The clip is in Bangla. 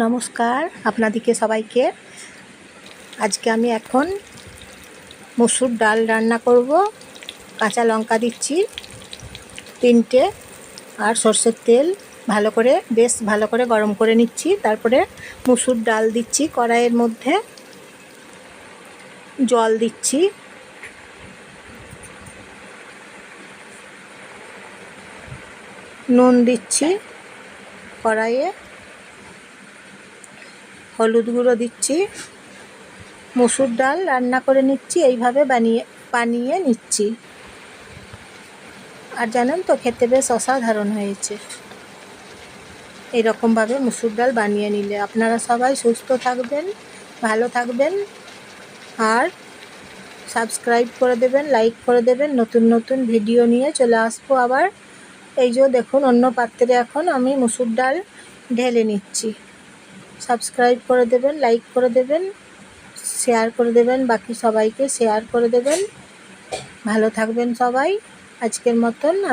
নমস্কার আপনাদেরকে সবাইকে। আজকে আমি এখন মসুর ডাল রান্না করব। কাঁচা লঙ্কা দিচ্ছি, তিনটে, আর সর্ষের তেল ভালো করে, বেশ ভালো করে গরম করে নিচ্ছি। তারপরে মুসুর ডাল দিচ্ছি কড়াইয়ের মধ্যে। জল দিচ্ছি। নুন দিচ্ছি কড়াইয়ে। হলুদ গুঁড়ো দিচ্ছি, মসুর ডাল রান্না করে নিচ্ছি, এইভাবে বানিয়ে বানিয়ে নিচ্ছি। আর জানেন তো, খেতে বেশ অসাধারণ হয়েছে। এরকমভাবে মুসুর ডাল বানিয়ে নিলে আপনারা সবাই সুস্থ থাকবেন, ভালো থাকবেন। আর সাবস্ক্রাইব করে দেবেন, লাইক করে দেবেন, নতুন নতুন ভিডিও নিয়ে চলে আসব আবার। এই যে দেখুন, অন্য পাত্রে এখন আমি মুসুর ডাল ঢেলে নিচ্ছি। সাবস্ক্রাইব করে দেবেন লাইক করে দেবেন শেয়ার করে দেবেন, বাকি সবাইকে শেয়ার করে দেবেন। ভালো থাকবেন সবাই। আজকের মতন আমি